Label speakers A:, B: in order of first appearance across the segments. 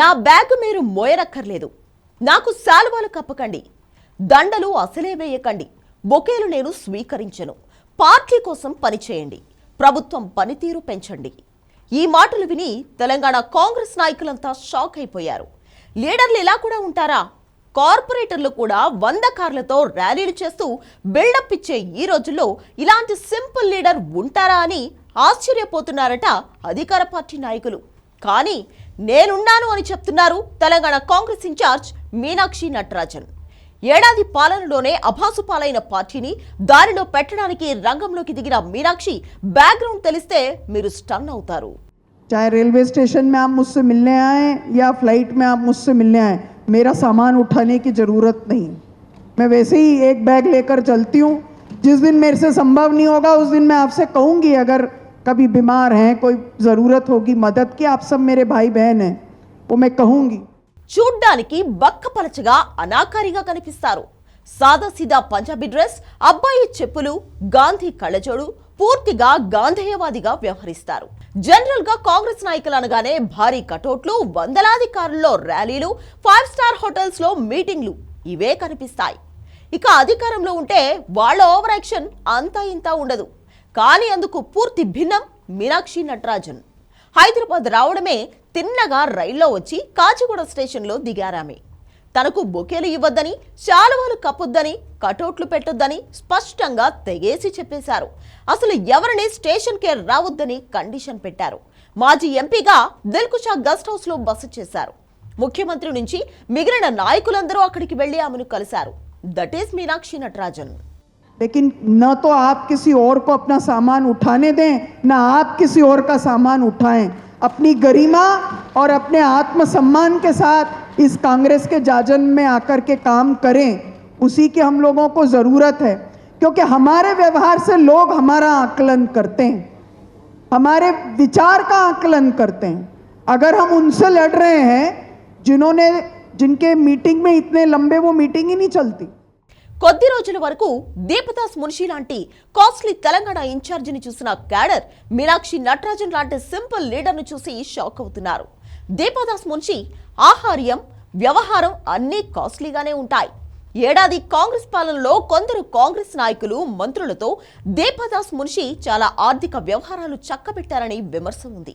A: నా బ్యాగ్ మీరు మోయనక్కర్లేదు. నాకు శాలువాలు కప్పకండి. దండలు అసలే వేయకండి. బొకేలు నేను స్వీకరించను. పార్టీ కోసం పనిచేయండి ప్రభుత్వం పనితీరు పెంచండి. ఈ మాటలు విని తెలంగాణ కాంగ్రెస్ నాయకులంతా షాక్ అయిపోయారు. లీడర్లు ఇలా కూడా ఉంటారా? కార్పొరేటర్లు కూడా వంద కార్లతో ర్యాలీలు చేస్తూ బిల్డప్ ఇచ్చే ఈ రోజుల్లో ఇలాంటి సింపుల్ లీడర్ ఉంటారా అని ఆశ్చర్యపోతున్నారట అధికార పార్టీ నాయకులు. కానీ నేనున్నాను అని చెప్తున్నారు తెలంగాణ కాంగ్రెస్ ఇన్ఛార్జ్ మీనాక్షి నటరాజన్ ఏడాది పాలనలోనే అభాసు పాలైన పార్టీని దారిలో పెట్టడానికి రంగంలోకి దిగిన మీనాక్షి బ్యాక్గ్రౌండ్ తెలిస్తే మీరు స్టన్ అవుతారు
B: चाहे रेलवे स्टेशन में आप मुझसे मिलने आए या फ्लाइट में आप मुझसे मिलने आए मेरा सामान उठाने की ज़रूरत नहीं मैं वैसे ही एक बैग लेकर चलती हूँ जिस दिन मेरे से संभव नहीं होगा उस दिन मैं आपसे कहूँगी अगर कभी बीमार हैं कोई ज़रूरत होगी मदद की आप सब मेरे भाई बहन हैं वो मैं कहूँगी
A: చూడ్డానికి బక్కపలచగా అనాకారిగా కనిపిస్తారు సాదాసీదా పంజాబీ డ్రెస్ అబ్బాయి చెప్పులు గాంధీ కళ్ళజోడు పూర్తిగా గాంధేయవాదిగా వ్యవహరిస్తారు జనరల్ గా కాంగ్రెస్ నాయకులు అనగానే భారీ కటౌట్లు వందలాది కారుల్లో ర్యాలీలు ఫైవ్ స్టార్ హోటల్స్ లో మీటింగ్లు ఇవే కనిపిస్తాయి ఇక అధికారంలో ఉంటే వాళ్ళ ఓవర్ యాక్షన్ అంతా ఇంత ఉండదు కానీ అందుకు పూర్తి భిన్నం మీనాక్షి నటరాజన్. హైదరాబాద్ రావడమే తిన్నగా రైల్లో వచ్చి కాచిగూడ స్టేషన్లో దిగారామె. తనకు బొకేలు ఇవ్వద్దని శాలువాలు కప్పొద్దని కటౌట్లు పెట్టొద్దని స్పష్టంగా తెగేసి చెప్పేశారు. అసలు ఎవరిని స్టేషన్కే రావద్దని కండిషన్ పెట్టారు. మాజీ ఎంపీగా దిల్కుషా గెస్ట్ హౌస్లో బస చేశారు. ముఖ్యమంత్రి నుంచి మిగిలిన నాయకులందరూ అక్కడికి వెళ్ళి ఆమెను కలిశారు. That is Meenakshi Natarajan.
B: लेकिन न तो आप किसी और को अपना सामान उठाने दें, न आप किसी और का सामान उठाएँ। अपनी गरिमा और अपने आत्मसम्मान के साथ इस कांग्रेस के जाजन में आकर के काम करें। उसी की हम लोगों को ज़रूरत है, क्योंकि हमारे व्यवहार से लोग हमारा आकलन करते हैं। हमारे विचार का आकलन करते हैं। अगर हम उनसे लड़ रहे हैं, जिन्होंने, जिनके मीटिंग में इतने लंबे वो मीटिंग ही नहीं चलती।
A: కొద్ది రోజుల వరకు దీపదాస్ మున్షి లాంటి కాస్ట్లీ తెలంగాణ ఇన్ఛార్జిని చూసిన క్యాడర్ మీనాక్షి నటరాజన్ లాంటి సింపుల్ లీడర్ను చూసి షాక్ అవుతున్నారు. దీపదాస్ మున్షి ఆహార్యం వ్యవహారం అన్నీ కాస్ట్లీగానే ఉంటాయి. ఏడాది కాంగ్రెస్ పాలనలో కొందరు కాంగ్రెస్ నాయకులు మంత్రులతో దీపదాస్ మున్షి చాలా ఆర్థిక వ్యవహారాలు చక్కబెట్టారని విమర్శ ఉంది.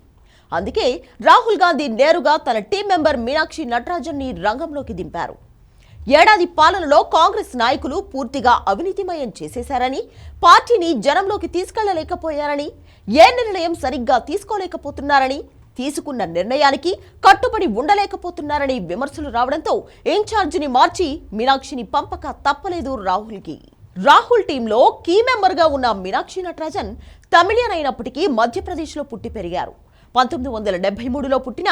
A: అందుకే రాహుల్ గాంధీ నేరుగా తన టీం మెంబర్ మీనాక్షి నటరాజన్ని రంగంలోకి దింపారు. ఏడాది పాలనలో కాంగ్రెస్ నాయకులు పూర్తిగా అవినీతిమయం చేసేశారని పార్టీని జనంలోకి తీసుకెళ్ళలేకపోయారని ఏ నిర్ణయం సరిగ్గా తీసుకోలేకపోతున్నారని తీసుకున్న నిర్ణయానికి కట్టుబడి ఉండలేకపోతున్నారని విమర్శలు రావడంతో ఇన్ఛార్జిని మార్చి మీనాక్షిని పంపక తప్పలేదు రాహుల్కి. రాహుల్ టీంలో కీ మెంబర్గా ఉన్న మీనాక్షి నటరాజన్ తమిళియన్ అయినప్పటికీ మధ్యప్రదేశ్లో పుట్టి పెరిగారు. పంతొమ్మిది వందల డెబ్బై మూడులో పుట్టిన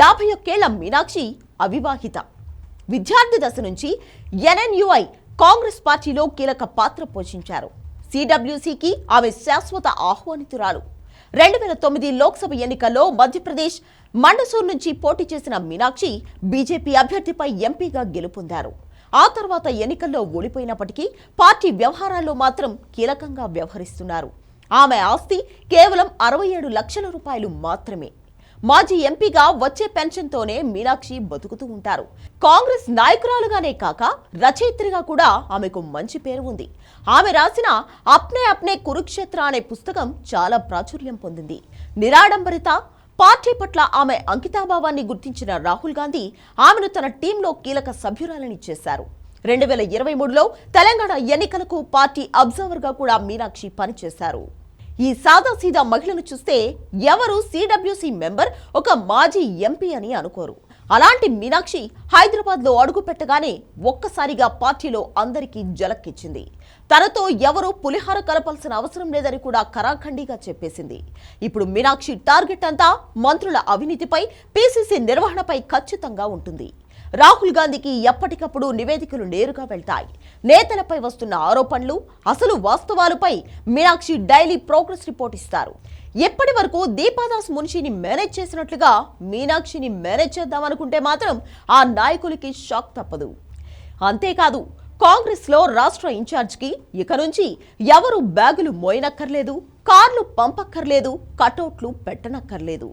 A: యాభై ఒక్కేళ్ళ మీనాక్షి అవివాహిత. విద్యార్థి దశ నుంచి ఎన్ఎన్యుఐ కాంగ్రెస్ పార్టీలో కీలక పాత్ర పోషించారు. సిడబ్ల్యూసికి ఆమె శాశ్వత ఆహ్వానితురాలు. రెండు వేల తొమ్మిది లోక్సభ ఎన్నికల్లో మధ్యప్రదేశ్ మండసూర్ నుంచి పోటీ చేసిన మీనాక్షి బీజేపీ అభ్యర్థిపై ఎంపీగా గెలుపొందారు. ఆ తర్వాత ఎన్నికల్లో ఓడిపోయినప్పటికీ పార్టీ వ్యవహారాల్లో మాత్రం కీలకంగా వ్యవహరిస్తున్నారు. ఆమె ఆస్తి కేవలం అరవై ఏడు లక్షల రూపాయలు మాత్రమే. మాజీ ఎంపీగా వచ్చే పెన్షన్తోనే మీనాక్షి బతుకుతూ ఉంటారు. కాంగ్రెస్ నాయకురాలుగానే కాక రచయిత్రిగా కూడా ఆమెకు మంచి పేరు ఉంది. ఆమె రాసిన అప్నే అప్నే కురుక్షేత్ర అనే పుస్తకం చాలా ప్రాచుర్యం పొందింది. నిరాడంబరిత పార్టీ పట్ల ఆమె అంకితాభావాన్ని గుర్తించిన రాహుల్ గాంధీ ఆమెను తన టీంలో కీలక సభ్యురాలని చేశారు. రెండు వేల ఇరవై మూడులో తెలంగాణ ఎన్నికలకు పార్టీ అబ్జర్వర్గా కూడా మీనాక్షి పనిచేశారు. ఈ సాదాసీదా మహిళను చూస్తే ఎవరు సిడబ్ల్యూసి మెంబర్ ఒక మాజీ ఎంపీ అని అనుకోరు. అలాంటి మీనాక్షి హైదరాబాద్లో అడుగు పెట్టగానే ఒక్కసారిగా పార్టీలో అందరికీ జలక్కిచ్చింది. తనతో ఎవరూ పులిహార కలపాల్సిన అవసరం లేదని కూడా కరాఖండిగా చెప్పేసింది. ఇప్పుడు మీనాక్షి టార్గెట్ అంతా మంత్రుల అవినీతిపై పీసీసీ నిర్వహణపై ఖచ్చితంగా ఉంటుంది. రాహుల్ గాంధీకి ఎప్పటికప్పుడు నివేదికలు నేరుగా వెళ్తాయి. నేతలపై వస్తున్న ఆరోపణలు అసలు వాస్తవాలపై మీనాక్షి డైలీ ప్రోగ్రెస్ రిపోర్ట్ ఇస్తారు. ఎప్పటి వరకు దీపాదాస్ మున్షిని మేనేజ్ చేసినట్లుగా మీనాక్షిని మేనేజ్ చేద్దామనుకుంటే మాత్రం ఆ నాయకులకి షాక్ తప్పదు. అంతేకాదు కాంగ్రెస్లో రాష్ట్ర ఇన్ఛార్జ్కి ఇక నుంచి ఎవరు బ్యాగులు మోయనక్కర్లేదు కార్లు పంపక్కర్లేదు కటౌట్లు పెట్టనక్కర్లేదు.